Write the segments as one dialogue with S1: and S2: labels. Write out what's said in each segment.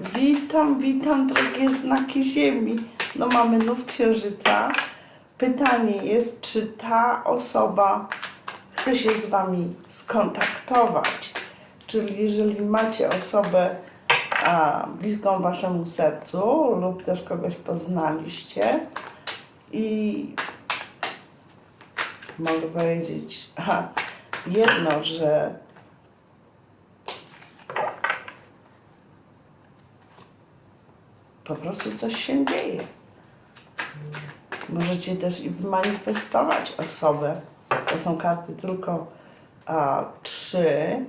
S1: Witam, witam drogie znaki Ziemi. No mamy nów księżyca. Pytanie jest, czy ta osoba chce się z Wami skontaktować. Czyli jeżeli macie osobę a, bliską Waszemu sercu lub też kogoś poznaliście i mogę powiedzieć jedno, że po prostu coś się dzieje. Możecie też i manifestować osobę. To są karty tylko a, trzy.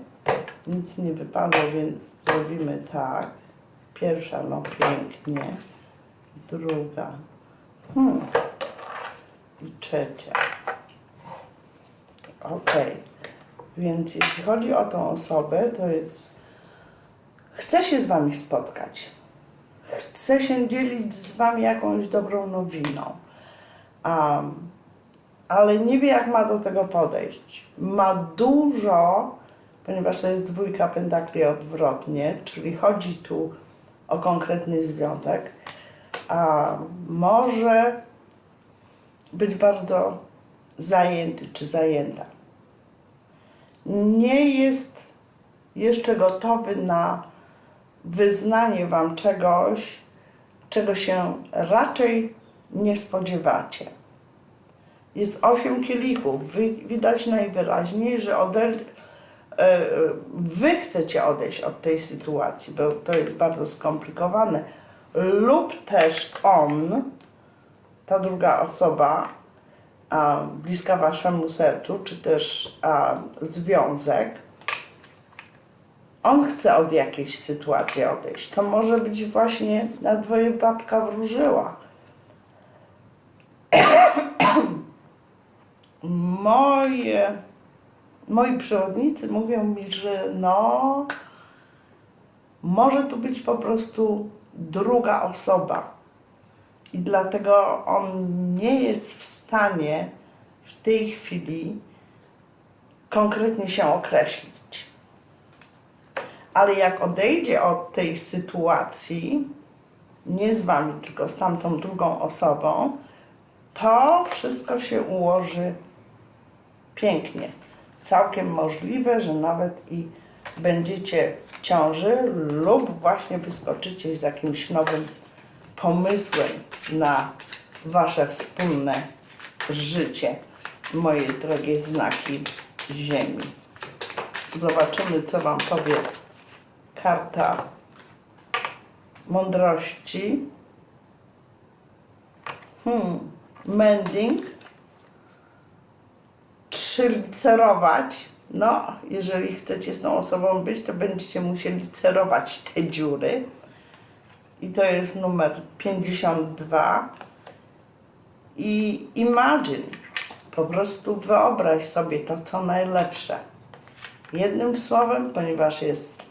S1: Nic nie wypadło, więc zrobimy tak. Pierwsza, no pięknie. Druga. Hmm. I trzecia. Ok. Więc jeśli chodzi o tą osobę, to jest. Chcę się z Wami spotkać. Chcę się dzielić z Wami jakąś dobrą nowiną. Um, ale nie wie, jak ma do tego podejść. Ma dużo, ponieważ to jest dwójka pentakli odwrotnie, czyli chodzi tu o konkretny związek, a może być bardzo zajęty czy zajęta. Nie jest jeszcze gotowy na wyznanie Wam czegoś, czego się raczej nie spodziewacie. Jest osiem kielichów. Widać najwyraźniej, że e, Wy chcecie odejść od tej sytuacji, bo to jest bardzo skomplikowane. Lub też on, ta druga osoba, bliska Waszemu sercu, czy też związek, on chce od jakiejś sytuacji odejść. To może być właśnie na dwoje babka wróżyła. Moje, moi przewodnicy mówią mi, że no, może tu być po prostu druga osoba. I dlatego on nie jest w stanie w tej chwili konkretnie się określić. Ale jak odejdzie od tej sytuacji, nie z wami, tylko z tamtą drugą osobą, to wszystko się ułoży pięknie. Całkiem możliwe, że nawet i będziecie w ciąży lub właśnie wyskoczycie z jakimś nowym pomysłem na wasze wspólne życie, moje drogie znaki Ziemi. Zobaczymy, co Wam powie karta mądrości. Hmm. Mending. Czy licerować? No, jeżeli chcecie z tą osobą być, to będziecie musieli cerować te dziury. I to jest numer 52. I imagine. Po prostu wyobraź sobie to, co najlepsze. Jednym słowem, ponieważ jest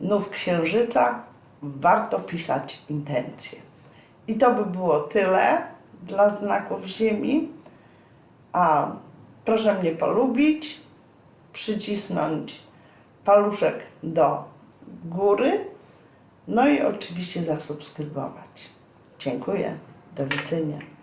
S1: nów księżyca, warto pisać intencje. I to by było tyle dla znaków Ziemi. A proszę mnie polubić, przycisnąć paluszek do góry, no i oczywiście zasubskrybować. Dziękuję. Do widzenia.